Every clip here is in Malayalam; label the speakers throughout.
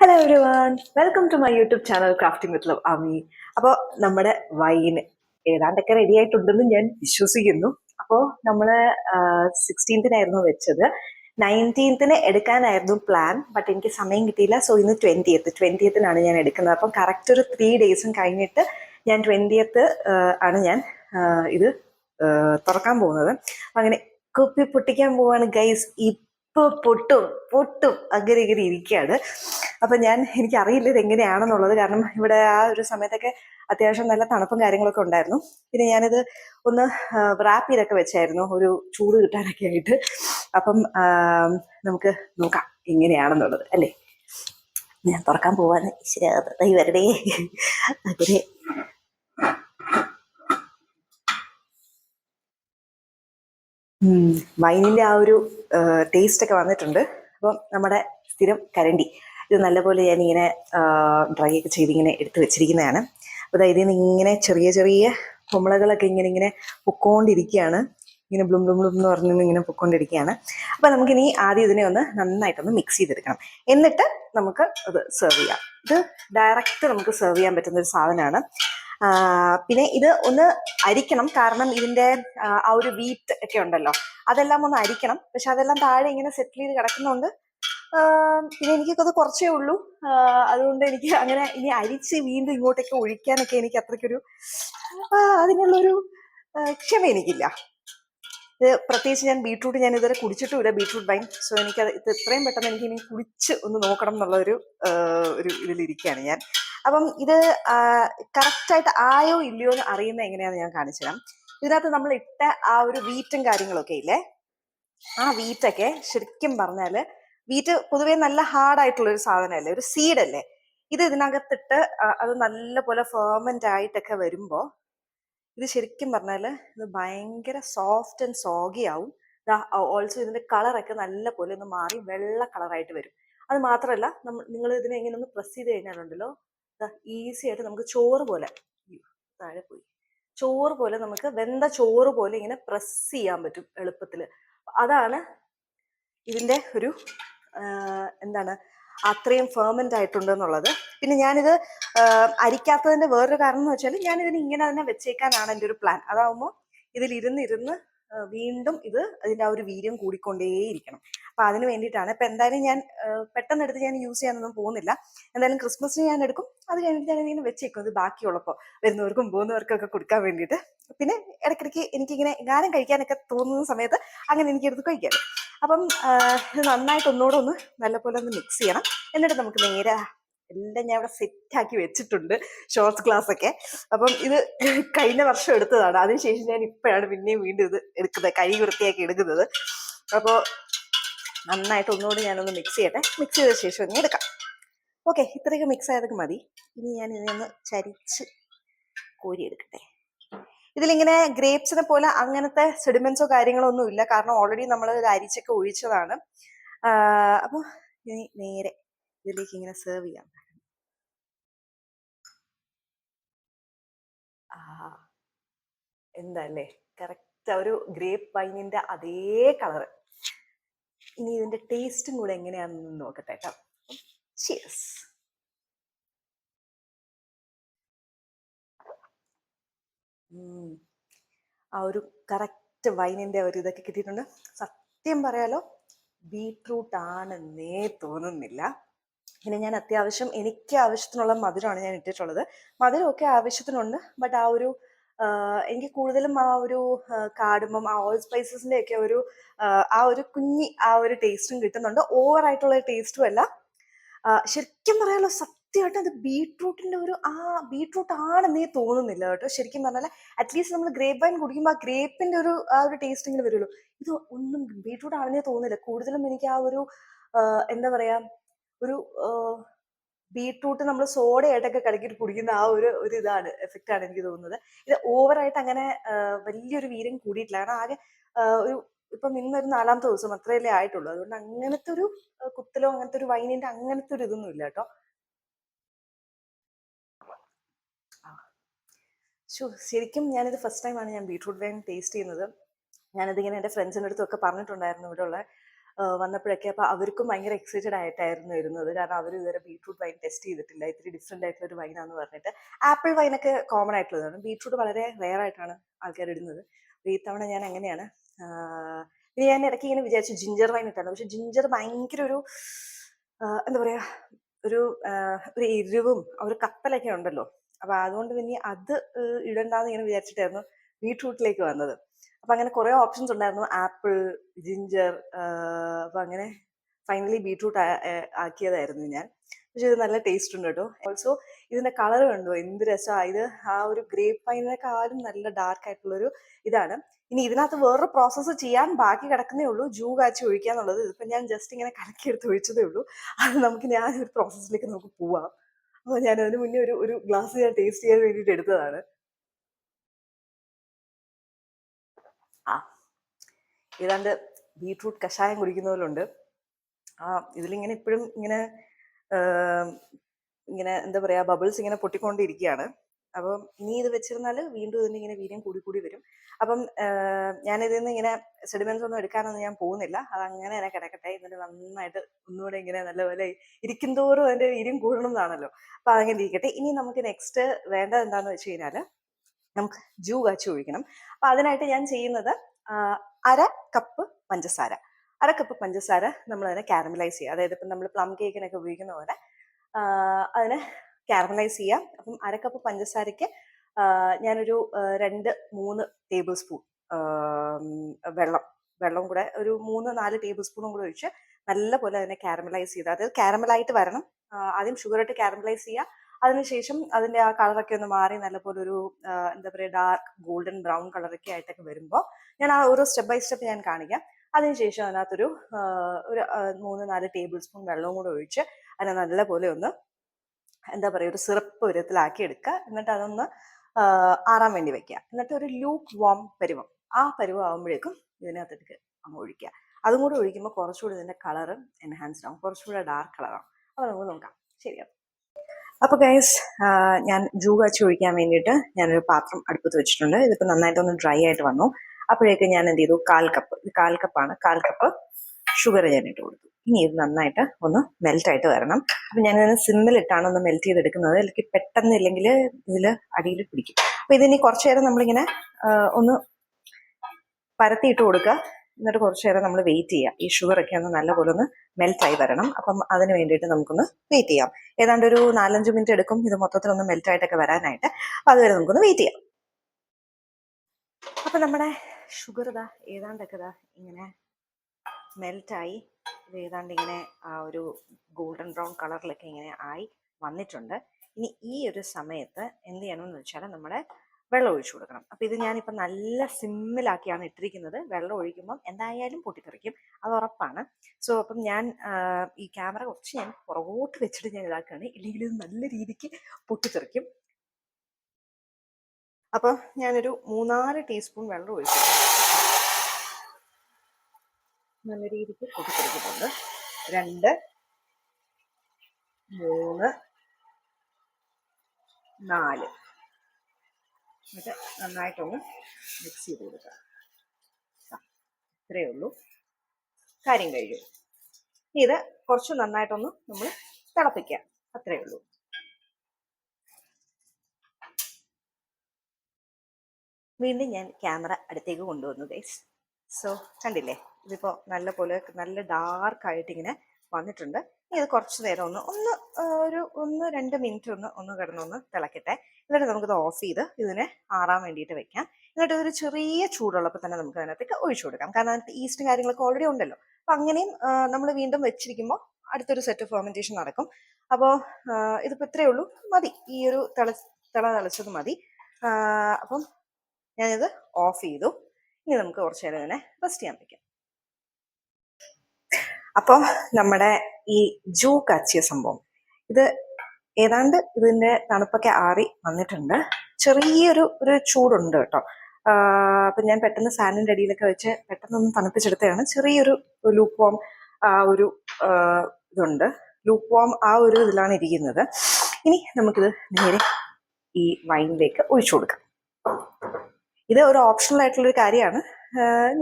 Speaker 1: Hello everyone welcome to my YouTube channel crafting with love Ami അപ്പോൾ നമ്മുടെ വൈന് ഏതാണ്ടൊക്കെ റെഡി ആയിട്ടുണ്ടെന്ന് ഞാൻ വിശ്വസിക്കുന്നു. അപ്പോൾ നമ്മൾ സിക്സ്റ്റീൻത്തിനായിരുന്നു വെച്ചത്. നയന്റീൻത്തിന് എടുക്കാനായിരുന്നു പ്ലാൻ ബട്ട് എനിക്ക് സമയം കിട്ടിയില്ല. സോ ഇന്ന് ട്വന്റിയത്ത് ട്വന്റിയത്തിനാണ് ഞാൻ എടുക്കുന്നത്. അപ്പം കറക്റ്റ് ഒരു ത്രീ ഡേയ്സും കഴിഞ്ഞിട്ട് ഞാൻ ട്വന്റിയത്ത് ആണ് ഞാൻ ഇത് തുറക്കാൻ പോകുന്നത്. അങ്ങനെ കുപ്പി പൊട്ടിക്കാൻ പോവാണ് ഗൈസ് ഇപ്പൊ പൊട്ടും പൊട്ടും അങ്ങനെ ഇങ്ങനെ ഇരിക്കുകയാണ്. അപ്പൊ ഞാൻ എനിക്ക് അറിയില്ല ഇത് എങ്ങനെയാണെന്നുള്ളത് കാരണം ഇവിടെ ആ ഒരു സമയത്തൊക്കെ അത്യാവശ്യം നല്ല തണുപ്പും കാര്യങ്ങളൊക്കെ ഉണ്ടായിരുന്നു. പിന്നെ ഞാനിത് ഒന്ന് റാപ്പ് ചെയ്തൊക്കെ വെച്ചായിരുന്നു. ഒരു ചൂട് കിട്ടാനൊക്കെ ആയിട്ട്. അപ്പം നമുക്ക് നോക്കാം എങ്ങനെയാണെന്നുള്ളത്. അല്ലേ? ഞാൻ തുറക്കാൻ പോവാണ്. ശരി വരടേ ഉം, വൈനിന്റെ ആ ഒരു ടേസ്റ്റ് ഒക്കെ വന്നിട്ടുണ്ട്. അപ്പം നമ്മുടെ സ്ഥിരം കരണ്ടി. ഇത് നല്ലപോലെ ഞാൻ ഇങ്ങനെ ഡ്രൈ ഒക്കെ ചെയ്ത് ഇങ്ങനെ എടുത്ത് വെച്ചിരിക്കുന്നതാണ്. അപ്പോൾ നിന്ന് ഇങ്ങനെ ചെറിയ ചെറിയ കുമ്പളകളൊക്കെ ഇങ്ങനെ ഇങ്ങനെ പൊക്കോണ്ടിരിക്കുകയാണ്. ഇങ്ങനെ ബ്ലും ബ്ലും ബ്ലും എന്ന് പറഞ്ഞു ഇങ്ങനെ പൊക്കോണ്ടിരിക്കുകയാണ്. അപ്പോൾ നമുക്കിനി ആദ്യം ഇതിനെ ഒന്ന് നന്നായിട്ടൊന്ന് മിക്സ് ചെയ്തെടുക്കണം. എന്നിട്ട് നമുക്ക് അത് സെർവ് ചെയ്യാം. ഇത് ഡയറക്റ്റ് നമുക്ക് സെർവ് ചെയ്യാൻ പറ്റുന്ന ഒരു സാധനമാണ്. പിന്നെ ഇത് ഒന്ന് അരിക്കണം. കാരണം ഇതിന്റെ ആ ഒരു വീറ്റ് ഒക്കെ ഉണ്ടല്ലോ. അതെല്ലാം ഒന്ന് അരിക്കണം. പക്ഷെ അതെല്ലാം താഴെ ഇങ്ങനെ സെറ്റിൽ ചെയ്ത് കിടക്കുന്നതുകൊണ്ട് പിന്നെ എനിക്കത് കുറച്ചേ ഉള്ളൂ. അതുകൊണ്ട് എനിക്ക് അങ്ങനെ ഇനി അരിച്ച് വീണ്ടും ഇങ്ങോട്ടേക്ക് ഒഴിക്കാനൊക്കെ എനിക്ക് അത്രയ്ക്കൊരു അതിനുള്ളൊരു ക്ഷമ എനിക്കില്ല. ഇത് പ്രത്യേകിച്ച് ഞാൻ ബീട്രൂട്ട് ഞാൻ ഇതുവരെ കുടിച്ചിട്ടുമില്ല ബീട്രൂട്ട് വൈൻ. സോ എനിക്ക് ഇത് എത്രയും പെട്ടെന്ന് എനിക്ക് ഇനി കുടിച്ച് ഒന്ന് നോക്കണം എന്നുള്ള ഒരു ഒരു ഇതിലിരിക്കുകയാണ് ഞാൻ. അപ്പം ഇത് കറക്റ്റായിട്ട് ആയോ ഇല്ലയോ എന്ന് അറിയുന്ന എങ്ങനെയാണെന്ന് ഞാൻ കാണിച്ചു തരാം. ഇതിനകത്ത് നമ്മൾ ഇട്ട ആ ഒരു വീറ്റും കാര്യങ്ങളൊക്കെ ഇല്ലേ? ആ വീറ്റൊക്കെ ശരിക്കും പറഞ്ഞാൽ വീറ്റ് പൊതുവേ നല്ല ഹാർഡ് ആയിട്ടുള്ള ഒരു സാധനമല്ലേ? ഒരു സീഡ് അല്ലേ? ഇത് ഇതിനകത്തിട്ട് അത് നല്ലപോലെ ഫേർമെന്റ് ആയിട്ടൊക്കെ വരുമ്പോൾ ഇത് ശരിക്കും പറഞ്ഞാൽ ഇത് ഭയങ്കര സോഫ്റ്റ് ആൻഡ് സോഗി ആവും. ഓൾസോ ഇതിന്റെ കളറൊക്കെ നല്ല പോലെ ഒന്ന് മാറി വെള്ള കളറായിട്ട് വരും. അത് മാത്രമല്ല നമ്മൾ നിങ്ങൾ ഇതിനെ എങ്ങനെ ഒന്ന് പ്രസ് ചെയ്ത് കഴിഞ്ഞാലുണ്ടല്ലോ ഈസി ആയിട്ട് നമുക്ക് ചോറ് പോലെ താഴെ പോയി. ചോറ് പോലെ നമുക്ക് വെന്ത ചോറ് പോലെ ഇങ്ങനെ പ്രസ് ചെയ്യാൻ പറ്റും എളുപ്പത്തിൽ അതാണ് ഇതിന്റെ ഒരു എന്താണ് അത്രയും ഫെർമെന്റ് ആയിട്ടുണ്ട് എന്നുള്ളത് പിന്നെ ഞാനിത് അരിക്കാത്തതിന്റെ വേറൊരു കാരണം എന്ന് വെച്ചാൽ ഞാൻ ഇതിന് ഇങ്ങനെ തന്നെ വെച്ചേക്കാനാണ് എന്റെ ഒരു പ്ലാൻ അതാവുമ്പോൾ ഇരുന്ന് വീണ്ടും ഇത് അതിന്റെ ആ ഒരു വീര്യം കൂടിക്കൊണ്ടേയിരിക്കണം. അപ്പൊ അതിന് വേണ്ടിയിട്ടാണ്. ഇപ്പൊ എന്തായാലും ഞാൻ പെട്ടെന്ന് എടുത്ത് ഞാൻ യൂസ് ചെയ്യാനൊന്നും പോകുന്നില്ല. എന്തായാലും ക്രിസ്മസിന് ഞാൻ എടുക്കും. അത് കഴിഞ്ഞിട്ട് ഞാൻ ഇങ്ങനെ വെച്ചേക്കും. ഇത് ബാക്കിയുള്ളപ്പോൾ വരുന്നവർക്കും പോകുന്നവർക്കൊക്കെ കൊടുക്കാൻ വേണ്ടിയിട്ട്. പിന്നെ ഇടയ്ക്കിടയ്ക്ക് എനിക്കിങ്ങനെ ഗാനം കഴിക്കാനൊക്കെ തോന്നുന്ന സമയത്ത് അങ്ങനെ എനിക്കെടുത്ത് കഴിക്കാം അപ്പം നന്നായിട്ട് ഒന്നുകൂടെ ഒന്ന് നല്ലപോലെ ഒന്ന് മിക്സ് ചെയ്യണം. എന്നിട്ട് നമുക്ക് നേരെ എല്ലാം ഞാൻ ഇവിടെ സെറ്റാക്കി വെച്ചിട്ടുണ്ട് ഷോർട്സ് ക്ലാസ് ഒക്കെ. അപ്പം ഇത് കഴിഞ്ഞ വർഷം എടുത്തതാണ്. അതിനുശേഷം ഞാൻ ഇപ്പോഴാണ് പിന്നെയും വീണ്ടും ഇത് എടുക്കുന്നത് കൈ വൃത്തിയാക്കി എടുക്കുന്നത്. അപ്പോൾ നന്നായിട്ട് ഒന്നുകൂടി ഞാനൊന്ന് മിക്സ് ചെയ്യട്ടെ. മിക്സ് ചെയ്ത ശേഷം ഒന്ന് എടുക്കാം. ഓക്കെ ഇത്രയൊക്കെ മിക്സ് ആയതൊക്കെ മതി. ഇനി ഞാൻ ഇതിനൊന്ന് ചരിച്ച് കോരി എടുക്കട്ടെ ഇതിലിങ്ങനെ ഗ്രേപ്സിനെ പോലെ അങ്ങനത്തെ സെഡിമെന്റ്സോ കാര്യങ്ങളോ ഒന്നും ഇല്ല. കാരണം ഓൾറെഡി നമ്മൾ ഇത് അരിച്ചൊക്കെ ഒഴിച്ചതാണ്. അപ്പോൾ ഇനി നേരെ ഇതിലേക്ക് ഇങ്ങനെ സെർവ് ചെയ്യാം. ആ എന്തല്ലേ? കറക്റ്റ് ഒരു ഗ്രേപ്പ് വൈനിന്റെ അതേ കളർ ഇനി ഇതിന്റെ ടേസ്റ്റും കൂടെ എങ്ങനെയാണെന്ന് നോക്കട്ടെ കേട്ടോ ആ ഒരു കറക്റ്റ് വൈനിന്റെ ഒരു ഇതൊക്കെ കിട്ടിയിട്ടുണ്ട്. സത്യം പറയാലോ ബീട്രൂട്ട് ആണെന്നേ തോന്നുന്നില്ല. പിന്നെ ഞാൻ അത്യാവശ്യം എനിക്ക് ആവശ്യത്തിനുള്ള മധുരമാണ് ഞാൻ ഇട്ടിട്ടുള്ളത്. മധുരമൊക്കെ ആവശ്യത്തിനുണ്ട് ബട്ട് ആ ഒരു എനിക്ക് കൂടുതലും ആ ഒരു കാടുമ്പം ആ ഓയിൽ സ്പൈസസിന്റെ ഒക്കെ ഒരു ആ, ഒരു കുഞ്ഞി ആ ഒരു ടേസ്റ്റും കിട്ടുന്നുണ്ട്. ഓവർ ആയിട്ടുള്ള ടേസ്റ്റും അല്ല. ശരിക്കും പറയാലോ സത്യമായിട്ട് അത് ബീട്രൂട്ടിന്റെ ഒരു ആ ബീട്രൂട്ട് ആണെന്നേ തോന്നുന്നില്ല കേട്ടോ. ശരിക്കും പറഞ്ഞാൽ അറ്റ്ലീസ്റ്റ് നമ്മൾ ഗ്രേപ്പ് വൈൻ കുടിക്കുമ്പോൾ ആ ഗ്രേപ്പിന്റെ ഒരു ആ ഒരു ടേസ്റ്റ് ഇങ്ങനെ വരുള്ളൂ. ഇത് ഒന്നും ബീട്രൂട്ട് ആണെന്നേ തോന്നുന്നില്ല. കൂടുതലും എനിക്ക് ആ ഒരു എന്താ പറയാ ഒരു ബീട്രൂട്ട് നമ്മൾ സോഡയായിട്ടൊക്കെ കളിക്കിട്ട് കുടിക്കുന്ന ആ ഒരു ഒരു ഇതാണ് എഫക്റ്റ് ആണ് എനിക്ക് തോന്നുന്നത്. ഇത് ഓവറായിട്ട് അങ്ങനെ വലിയൊരു വീര്യം കൂടിയിട്ടില്ല. കാരണം ആകെ ഒരു ഇപ്പം ഇന്നൊരു നാലാമത്തെ ദിവസം അത്രയല്ലേ ആയിട്ടുള്ളൂ. അതുകൊണ്ട് അങ്ങനത്തെ ഒരു കുത്തലോ അങ്ങനത്തെ ഒരു വൈനിന്റെ അങ്ങനത്തെ ഒരു ഇതൊന്നും ഇല്ല കേട്ടോ ആ. ശോ, ശരിക്കും ഞാനിത് ഫസ്റ്റ് ടൈമാണ് ഞാൻ ബീട്രൂട്ട് വൈൻ ടേസ്റ്റ് ചെയ്യുന്നത്. ഞാനിതിങ്ങനെ എന്റെ ഫ്രണ്ട്സിന്റെ അടുത്തൊക്കെ പറഞ്ഞിട്ടുണ്ടായിരുന്നു ഇവിടെ ഉള്ള വന്നപ്പോഴൊക്കെ അപ്പോൾ അവർക്കും ഭയങ്കര എക്സൈറ്റഡ് ആയിട്ടായിരുന്നു ഇരുന്നത് കാരണം അവർ ഇതുവരെ ബീട്രൂട്ട് വൈൻ ടെസ്റ്റ് ചെയ്തിട്ടില്ല. ഇത്തിരി ഡിഫറെന്റ് ആയിട്ടുള്ള ഒരു വൈനാന്ന് പറഞ്ഞിട്ട്. ആപ്പിൾ വൈനൊക്കെ കോമൺ ആയിട്ടുള്ളതാണ് ബീട്രൂട്ട് വളരെ റെയർ ആയിട്ടാണ് ആൾക്കാർ ഇടുന്നത്. അപ്പോൾ ഈ തവണ ഞാൻ അങ്ങനെയാണ്. പിന്നെ ഞാൻ ഇടയ്ക്ക് ഇങ്ങനെ വിചാരിച്ചു ജിഞ്ചർ വൈൻ ഇട്ടാണ് പക്ഷെ ജിഞ്ചർ ഭയങ്കര ഒരു എന്താ പറയുക ഒരു ഒരു എരിവും ഒരു കപ്പലൊക്കെ ഉണ്ടല്ലോ. അപ്പൊ അതുകൊണ്ട് പിന്നെ അത് ഇടണ്ടാന്ന് ഇങ്ങനെ വിചാരിച്ചിട്ടായിരുന്നു ബീട്രൂട്ടിലേക്ക് വന്നത്. അപ്പൊ അങ്ങനെ കുറെ ഓപ്ഷൻസ് ഉണ്ടായിരുന്നു. ആപ്പിൾ ജിഞ്ചർ അപ്പൊ അങ്ങനെ ഫൈനലി ബീട്രൂട്ട് ആക്കിയതായിരുന്നു ഞാൻ. പക്ഷെ ഇത് നല്ല ടേസ്റ്റ് ഉണ്ട് കേട്ടോ. ഓൾസോ ഇതിന്റെ കളർ കണ്ടോ? എന്ത് രസമാണ് ഇത് ആ ഒരു ഗ്രേപ്പ് വൈനിനെക്കാളും നല്ല ഡാർക്ക് ആയിട്ടുള്ള ഒരു ഇതാണ്. ഇനി ഇതിനകത്ത് വേറൊരു പ്രോസസ്സ് ചെയ്യാൻ ബാക്കി കിടക്കുന്നേ ഉള്ളൂ. ജൂ കാച്ചി ഒഴിക്കുക എന്നുള്ളത് ഇതിപ്പോ ഞാൻ ജസ്റ്റ് ഇങ്ങനെ കലക്കിയെടുത്ത് ഒഴിച്ചതേ ഉള്ളൂ. അത് നമുക്ക് ഞാൻ ഒരു പ്രോസസ്സിലേക്ക് നമുക്ക് പോവാം. അപ്പോൾ ഞാൻ അതിന് മുന്നേ ഒരു ഒരു ഗ്ലാസ് ഞാൻ ടേസ്റ്റ് ചെയ്യാൻ വേണ്ടിയിട്ട് എടുത്തതാണ്. ആ ഏതാണ്ട് ബീട്രൂട്ട് കഷായം കുടിക്കുന്ന പോലെ ഉണ്ട് ആ ഇതിലിങ്ങനെ ഇപ്പോഴും ഇങ്ങനെ ഇങ്ങനെ എന്താ പറയാ ബബിൾസ് ഇങ്ങനെ പൊട്ടിക്കൊണ്ടിരിക്കുകയാണ് അപ്പം നീ ഇത് വെച്ചിരുന്നാൽ വീണ്ടും ഇതിന് ഇങ്ങനെ വീര്യം കൂടി കൂടി വരും. അപ്പം ഞാനിതിൽ നിന്ന് ഇങ്ങനെ സെഡിമെന്റ്സ് ഒന്നും എടുക്കാനൊന്നും ഞാൻ പോകുന്നില്ല. അത് അങ്ങനെ തന്നെ കിടക്കട്ടെ. എന്നിട്ട് നന്നായിട്ട് ഒന്നുകൂടെ ഇങ്ങനെ നല്ലപോലെ ഇരിക്കും തോറും അതിന്റെ വീര്യം കൂടണം എന്നാണല്ലോ. അപ്പൊ അങ്ങനെ ഇരിക്കട്ടെ. ഇനി നമുക്ക് നെക്സ്റ്റ് വേണ്ടത് എന്താണെന്ന് വെച്ച് കഴിഞ്ഞാൽ നമുക്ക് ജൂ കാച്ചി ഒഴിക്കണം. അപ്പൊ അതിനായിട്ട് ഞാൻ ചെയ്യുന്നത് അര കപ്പ് പഞ്ചസാര. അര കപ്പ് പഞ്ചസാര നമ്മൾ അതിനെ കാരമലൈസ് ചെയ്യുക. അതായത് ഇപ്പം നമ്മൾ പ്ലം കേക്കിനൊക്കെ ഉപയോഗിക്കുന്ന പോലെ അതിനെ കാരമലൈസ് ചെയ്യാം. അപ്പം അര കപ്പ് പഞ്ചസാരയ്ക്ക് ഞാനൊരു രണ്ട് മൂന്ന് ടേബിൾ സ്പൂൺ വെള്ളം വെള്ളം കൂടെ ഒരു മൂന്ന് നാല് ടേബിൾ സ്പൂണും കൂടെ ഒഴിച്ച് നല്ലപോലെ അതിനെ കാരമലൈസ് ചെയ്ത് അതായത് കാരമലായിട്ട് വരണം. ആദ്യം ഷുഗർ ഇട്ട് കാരമലൈസ് ചെയ്യുക അതിനുശേഷം അതിന്റെ ആ കളറൊക്കെ ഒന്ന് മാറി നല്ലപോലെ ഒരു എന്താ പറയുക ഡാർക്ക് ഗോൾഡൻ ബ്രൗൺ കളറൊക്കെ ആയിട്ടൊക്കെ വരുമ്പോൾ ഞാൻ ആ ഓരോ സ്റ്റെപ്പ് ബൈ സ്റ്റെപ്പ് ഞാൻ കാണിക്കാം. അതിനുശേഷം അതിനകത്തൊരു ഒരു മൂന്ന് നാല് ടേബിൾ സ്പൂൺ വെള്ളവും കൂടെ ഒഴിച്ച് അതിനെ നല്ലപോലെ ഒന്ന് എന്താ പറയുക ഒരു സിറപ്പ് വിധത്തിലാക്കി എടുക്കുക. എന്നിട്ട് അതൊന്ന് ആറാൻ വേണ്ടി വെക്കുക. എന്നിട്ട് ഒരു ലൂക്ക് വാം പരുവം. ആ പരുവം ആകുമ്പോഴേക്കും ഇതിനകത്തേക്ക് അങ്ങ് ഒഴിക്കുക. അതും കൂടെ ഒഴിക്കുമ്പോൾ കുറച്ചുകൂടി ഇതിന്റെ കളറ് എൻഹാൻസ്ഡ് ആവും. കുറച്ചുകൂടെ ഡാർക്ക് കളറാവും അപ്പോൾ നമുക്ക് നോക്കാം. ശരിയാണ് അപ്പോൾ ഗൈസ് ഞാൻ ജൂ കാച്ചി ഒഴിക്കാൻ വേണ്ടിയിട്ട് ഞാനൊരു പാത്രം അടുപ്പത്ത് വെച്ചിട്ടുണ്ട്. ഇതിപ്പോൾ നന്നായിട്ടൊന്ന് ഡ്രൈ ആയിട്ട് വന്നു. അപ്പോഴേക്കും ഞാൻ എന്ത് ചെയ്തു? കാൽ കപ്പ് ഇത് കാൽ കപ്പാണ് കാൽ കപ്പ് ഷുഗർ ഞാൻ ഇട്ട് കൊടുത്തു. ഇനി ഇത് നന്നായിട്ട് ഒന്ന് മെൽറ്റ് ആയിട്ട് വരണം. അപ്പം ഞാനിതിന് സിമ്മിലിട്ടാണ് ഒന്ന് മെൽറ്റ് ചെയ്തെടുക്കുന്നത്. അല്ലെങ്കിൽ പെട്ടെന്ന് ഇല്ലെങ്കിൽ ഇതിൽ അടിയിൽ പിടിക്കും. അപ്പം ഇതിനി കുറച്ച് നേരം നമ്മളിങ്ങനെ ഒന്ന് പരത്തിയിട്ട് കൊടുക്കുക. എന്നിട്ട് കുറച്ച് നേരം നമ്മൾ വെയിറ്റ് ചെയ്യാം. ഈ ഷുഗർ ഒക്കെ ഒന്ന് നല്ലപോലെ ഒന്ന് മെൽറ്റ് ആയി വരണം. അപ്പം അതിന് വേണ്ടിയിട്ട് നമുക്കൊന്ന് വെയിറ്റ് ചെയ്യാം. ഏതാണ്ട് ഒരു നാലഞ്ച് മിനിറ്റ് എടുക്കും. ഇത് മൊത്തത്തിൽ ഒന്ന് മെൽറ്റ് ആയിട്ടൊക്കെ വരാനായിട്ട്. അപ്പം അതുവരെ നമുക്കൊന്ന് വെയിറ്റ് ചെയ്യാം. അപ്പം നമ്മുടെ ഷുഗർ ഇതാ ഏതാണ്ടൊക്കെ ഇതാ ഇങ്ങനെ മെൽറ്റായി ഏതാണ്ട് ഇങ്ങനെ ആ ഒരു ഗോൾഡൻ ബ്രൗൺ കളറിലൊക്കെ ഇങ്ങനെ ആയി വന്നിട്ടുണ്ട്. ഇനി ഈ ഒരു സമയത്ത് എന്ത് ചെയ്യണമെന്ന് വെച്ചാൽ നമ്മൾ വെള്ളം ഒഴിച്ചു കൊടുക്കണം. അപ്പം ഇത് ഞാനിപ്പോൾ നല്ല സിമ്മിലാക്കിയാണ് ഇട്ടിരിക്കുന്നത്. വെള്ളം ഒഴിക്കുമ്പം എന്തായാലും പൊട്ടിത്തെറിക്കും. അത് ഉറപ്പാണ്. സോ അപ്പം ഞാൻ ഈ ക്യാമറ കുറച്ച് ഞാൻ പുറകോട്ട് വെച്ചിട്ട് ഞാൻ ഇതാക്കുകയാണ്. ഇല്ലെങ്കിൽ ഇത് നല്ല രീതിക്ക് പൊട്ടിത്തെറിക്കും. അപ്പോൾ ഞാനൊരു മൂന്നാൽ ടീസ്പൂൺ വെള്ളം ഒഴിച്ചു നല്ല രീതിക്ക് പൊട്ടിത്തെറിക്കുന്നുണ്ട് രണ്ട് മൂന്ന് നാല്. എന്നിട്ട് നന്നായിട്ടൊന്ന് മിക്സ് ചെയ്ത് കൊടുക്കുക. ഇത്രയേ ഉള്ളൂ. കാര്യം കഴിയും ഇത് കുറച്ച് നന്നായിട്ടൊന്ന് നമ്മൾ തിളപ്പിക്കുക. അത്രയേ ഉള്ളൂ. വീണ്ടും ഞാൻ ക്യാമറ അടുത്തേക്ക് കൊണ്ടുവന്നു ഗൈസ് സോ കണ്ടില്ലേ? ഇതിപ്പോൾ നല്ല പോലെ നല്ല ഡാർക്ക് ആയിട്ട് ഇങ്ങനെ വന്നിട്ടുണ്ട്. ഇനി ഇത് കുറച്ച് നേരം ഒന്ന് ഒന്ന് ഒരു ഒന്ന് രണ്ട് മിനിറ്റ് ഒന്ന് ഒന്ന് കിടന്നൊന്ന് തിളക്കട്ടെ. എന്നിട്ട് നമുക്കിത് ഓഫ് ചെയ്ത് ഇതിനെ ആറാൻ വേണ്ടിയിട്ട് വെക്കാം. എന്നിട്ട് ഒരു ചെറിയ ചൂടുള്ളപ്പോൾ തന്നെ നമുക്ക് അതിനകത്തേക്ക് ഒഴിച്ചു കൊടുക്കാം. കാരണം അതിനകത്ത് ഈസ്റ്റ് കാര്യങ്ങളൊക്കെ ഓൾറെഡി ഉണ്ടല്ലോ. അപ്പം അങ്ങനെയും നമ്മൾ വീണ്ടും വെച്ചിരിക്കുമ്പോൾ അടുത്തൊരു സെറ്റ് ഫെർമെന്റേഷൻ നടക്കും. അപ്പോൾ ഇതിപ്പോൾ ഇത്രയേ ഉള്ളൂ. മതി. ഈ ഒരു തിള തിള തിളച്ചത് മതി. അപ്പം ഞാനിത് ഓഫ് ചെയ്തു. ഇനി നമുക്ക് കുറച്ച് നേരം ഇതിനെ റെസ്റ്റ് ചെയ്യാൻ വെക്കാം. അപ്പോൾ നമ്മുടെ ഈ ജൂ കാച്ചിയ സംഭവം. ഇത് ഏതാണ്ട് ഇതിന്റെ തണുപ്പൊക്കെ ആറി വന്നിട്ടുണ്ട്. ചെറിയൊരു ഒരു ചൂടുണ്ട് കേട്ടോ. അപ്പം ഞാൻ പെട്ടെന്ന് ഫാനിന്റെ അടിയിലൊക്കെ വെച്ച് പെട്ടെന്നൊന്ന് തണുപ്പിച്ചെടുത്തതാണ്. ചെറിയൊരു ലൂപ്പ് ആ ഒരു ഇതുണ്ട്. ലൂപ്പ് ആ ഒരു ഇതിലാണ് ഇരിക്കുന്നത്. ഇനി നമുക്കിത് നേരെ ഈ വൈനിലേക്ക് ഒഴിച്ചു കൊടുക്കാം. ഇത് ഒരു ഓപ്ഷണൽ ആയിട്ടുള്ള ഒരു കാര്യമാണ്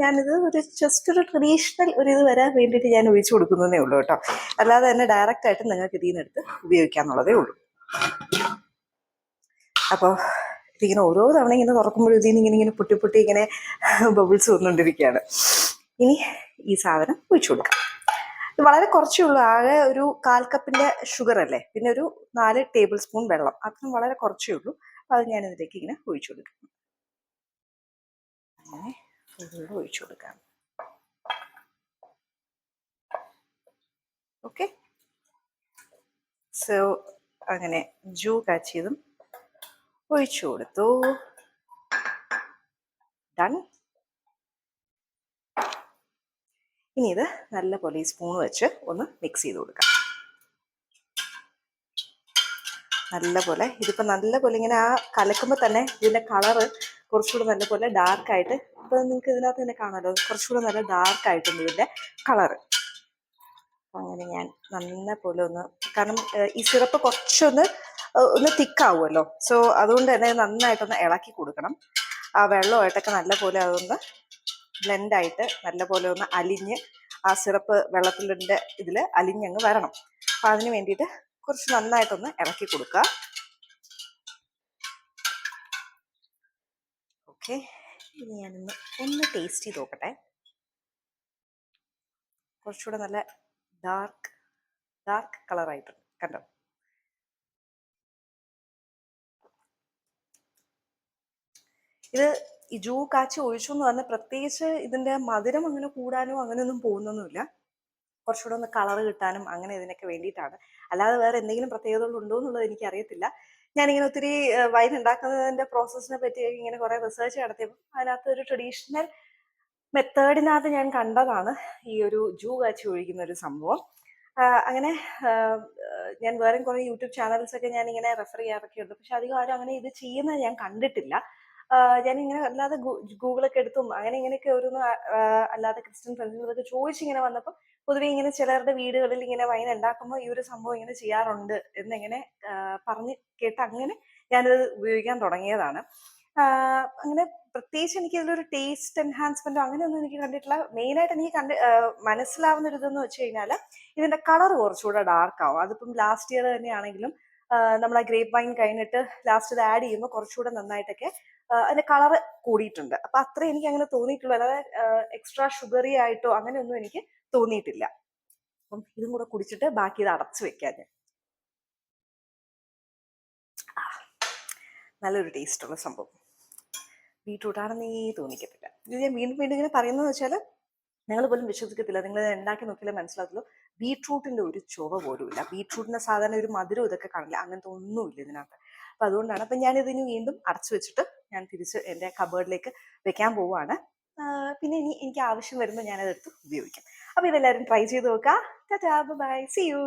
Speaker 1: ഞാനിത് ഒരു ജസ്റ്റ് ഒരു ട്രഡീഷണൽ ഒരു ഇത് വരാൻ വേണ്ടിയിട്ട് ഞാൻ ഒഴിച്ചു കൊടുക്കുന്നതേ ഉള്ളൂ കേട്ടോ. അല്ലാതെ തന്നെ ഡയറക്റ്റ് ആയിട്ട് നിങ്ങൾക്ക് ഇതിൽ നിന്നെടുത്ത് ഉപയോഗിക്കാന്നുള്ളതേ ഉള്ളൂ. അപ്പോൾ ഇതിങ്ങനെ ഓരോ തവണ ഇങ്ങനെ തുറക്കുമ്പോഴും ഇതിൽ നിന്ന് ഇങ്ങനെ ഇങ്ങനെ പൊട്ടി പൊട്ടി ഇങ്ങനെ ബബിൾസ് വന്നുകൊണ്ടിരിക്കുകയാണ് ഇനി ഈ സാധനം ഒഴിച്ചു കൊടുക്കാം. ഇത് വളരെ കുറച്ചേ ഉള്ളൂ. ആകെ ഒരു കാൽ കപ്പിന്റെ ഷുഗർ അല്ലേ? പിന്നെ ഒരു നാല് ടേബിൾ സ്പൂൺ വെള്ളം. അത്രയും വളരെ കുറച്ചേ ഉള്ളൂ. അത് ഞാൻ ഇതിലേക്ക് ഇങ്ങനെ ഒഴിച്ചു കൊടുക്കാം. അങ്ങനെ ഫുള്ള് ഒഴിച്ചു കൊടുക്കാം. ഓക്കെ സോ അങ്ങനെ ജൂ കാച്ചിയതും ഒഴിച്ചു കൊടുത്തു. ഡൺ ഇനി ഇത് നല്ലപോലെ ഈ സ്പൂൺ വെച്ച് ഒന്ന് മിക്സ് ചെയ്ത് കൊടുക്കാം. നല്ലപോലെ ഇതിപ്പോൾ നല്ലപോലെ ഇങ്ങനെ ആ കലക്കുമ്പോൾ തന്നെ ഇതിന്റെ കളറ് കുറച്ചുകൂടെ നല്ലപോലെ ഡാർക്കായിട്ട് ഇപ്പോൾ നിങ്ങൾക്ക് ഇതിനകത്ത് തന്നെ കാണാമല്ലോ കുറച്ചുകൂടെ നല്ല ഡാർക്ക് ഡാർക്കായിട്ടുണ്ട് ഇതിന്റെ കളറ് അങ്ങനെ ഞാൻ നല്ലപോലെ ഒന്ന് കാരണം ഈ സിറപ്പ് കുറച്ചൊന്ന് ഒന്ന് തിക്കാവുമല്ലോ സോ അതുകൊണ്ട് തന്നെ നന്നായിട്ടൊന്ന് ഇളക്കി കൊടുക്കണം. ആ വെള്ളമായിട്ടൊക്കെ നല്ലപോലെ അതൊന്ന് ബ്ലെൻഡായിട്ട് നല്ലപോലെ ഒന്ന് അലിഞ്ഞ് ആ സിറപ്പ് വെള്ളത്തിന്റെ ഇതിൽ അലിഞ്ഞങ്ങ് വരണം. അപ്പം അതിന് വേണ്ടിയിട്ട് കുറച്ച് നന്നായിട്ടൊന്ന് ഇളക്കി കൊടുക്കുക. ഓക്കെ. ഇനി ഞാനൊന്ന് ഒന്ന് ടേസ്റ്റ് ചെയ്ത് നോക്കട്ടെ. കുറച്ചുകൂടെ നല്ല ഡാർക്ക് ഡാർക്ക് കളറായിട്ടുണ്ട് കണ്ടോ? ഇത് ഈ ജൂ കാച്ചി ഒഴിച്ചു എന്ന് പറഞ്ഞാൽ പ്രത്യേകിച്ച് ഇതിന്റെ മധുരം അങ്ങനെ കൂടാനോ അങ്ങനെയൊന്നും പോകുന്നൊന്നുമില്ല. കുറച്ചുകൂടെ ഒന്ന് കളർ കിട്ടാനും അങ്ങനെ ഇതിനൊക്കെ വേണ്ടിയിട്ടാണ്. അല്ലാതെ വേറെ എന്തെങ്കിലും പ്രത്യേകതകൾ ഉണ്ടോ എന്നുള്ളത് എനിക്ക് അറിയത്തില്ല ഞാനിങ്ങനെ ഒത്തിരി വൈൻ ഉണ്ടാക്കുന്നതിന്റെ പ്രോസസ്സിനെ പറ്റി ഇങ്ങനെ കുറെ റിസർച്ച് നടത്തിയപ്പോൾ അതിനകത്ത് ഒരു ട്രഡീഷണൽ മെത്തേഡിനകത്ത് ഞാൻ കണ്ടതാണ് ഈ ഒരു ജൂ കാച്ചി ഒഴിക്കുന്ന ഒരു സംഭവം. അങ്ങനെ ഞാൻ വേറെ കുറെ യൂട്യൂബ് ചാനൽസ് ഒക്കെ ഞാൻ ഇങ്ങനെ റെഫർ ചെയ്യാറൊക്കെ ഉണ്ട്. പക്ഷെ അധികം ആരും അങ്ങനെ ഇത് ചെയ്യുന്നത് ഞാൻ കണ്ടിട്ടില്ല. ഞാൻ ഇങ്ങനെ അല്ലാതെ ഗൂഗിളൊക്കെ എടുത്തും അങ്ങനെ ഇങ്ങനെയൊക്കെ ആ, അല്ലാതെ ക്രിസ്ത്യൻ ഫ്രണ്ട്സിനൊക്കെ ചോദിച്ചിങ്ങനെ വന്നപ്പോൾ പൊതുവെ ഇങ്ങനെ ചിലരുടെ വീടുകളിൽ ഇങ്ങനെ വൈൻ ഉണ്ടാക്കുമ്പോൾ ഈ ഒരു സംഭവം ഇങ്ങനെ ചെയ്യാറുണ്ട് എന്നിങ്ങനെ പറഞ്ഞ് കേട്ട് അങ്ങനെ ഞാനത് ഉപയോഗിക്കാൻ തുടങ്ങിയതാണ്. അങ്ങനെ പ്രത്യേകിച്ച് എനിക്ക് ഇതിലൊരു ടേസ്റ്റ് എൻഹാൻസ്മെന്റോ അങ്ങനെയൊന്നും എനിക്ക് കണ്ടിട്ടില്ല. മെയിനായിട്ട് എനിക്ക് കണ്ട് മനസ്സിലാവുന്ന ഒരു ഇതെന്ന് വെച്ച് കഴിഞ്ഞാൽ ഇതിന്റെ കളർ കുറച്ചുകൂടെ ഡാർക്ക് ആവും. അതിപ്പം ലാസ്റ്റ് ഇയർ തന്നെയാണെങ്കിലും നമ്മൾ ആ ഗ്രേപ്പ് വൈൻ കഴിഞ്ഞിട്ട് ലാസ്റ്റ് ഇത് ആഡ് ചെയ്യുമ്പോൾ കുറച്ചുകൂടെ നന്നായിട്ടൊക്കെ അതിന്റെ കളർ കൂടിയിട്ടുണ്ട്. അപ്പൊ അത്ര എനിക്ക് അങ്ങനെ തോന്നിയിട്ടുള്ളൂ. അല്ലാതെ എക്സ്ട്രാ ഷുഗറി ആയിട്ടോ അങ്ങനെയൊന്നും എനിക്ക് തോന്നിയിട്ടില്ല. അപ്പം ഇതും കൂടെ കുടിച്ചിട്ട് ബാക്കി ഇത് അടച്ചു വെക്കാൻ നല്ലൊരു ടേസ്റ്റ് ഉള്ള സംഭവം. ബീട്രൂട്ടാണെന്നേ തോന്നിക്കത്തില്ല. ഇത് ഞാൻ വീണ്ടും വീണ്ടും ഇങ്ങനെ പറയുന്നതെന്ന് വെച്ചാൽ നിങ്ങൾ പോലും വിശ്വസിക്കത്തില്ല. നിങ്ങൾ ഉണ്ടാക്കി നോക്കിയാലേ മനസ്സിലാകത്തുള്ളൂ. ബീട്രൂട്ടിന്റെ ഒരു ചുവ പോലും ഇല്ല. ബീട്രൂട്ടിന്റെ സാധാരണ ഒരു മധുരം ഇതൊക്കെ കാണില്ല. അങ്ങനത്തെ ഒന്നുമില്ല ഇതിനകത്ത്. അപ്പൊ അതുകൊണ്ടാണ് അപ്പൊ ഞാനിതിന് വീണ്ടും അടച്ചു വെച്ചിട്ട് ഞാൻ തിരിച്ച് എന്റെ കബേർഡിലേക്ക് വെക്കാൻ പോവുകയാണ്. പിന്നെ ഇനി എനിക്ക് ആവശ്യം വരുമ്പോൾ ഞാനതെടുത്ത് ഉപയോഗിക്കാം. അപ്പൊ ഇതെല്ലാവരും ട്രൈ ചെയ്ത് നോക്കാം. By C U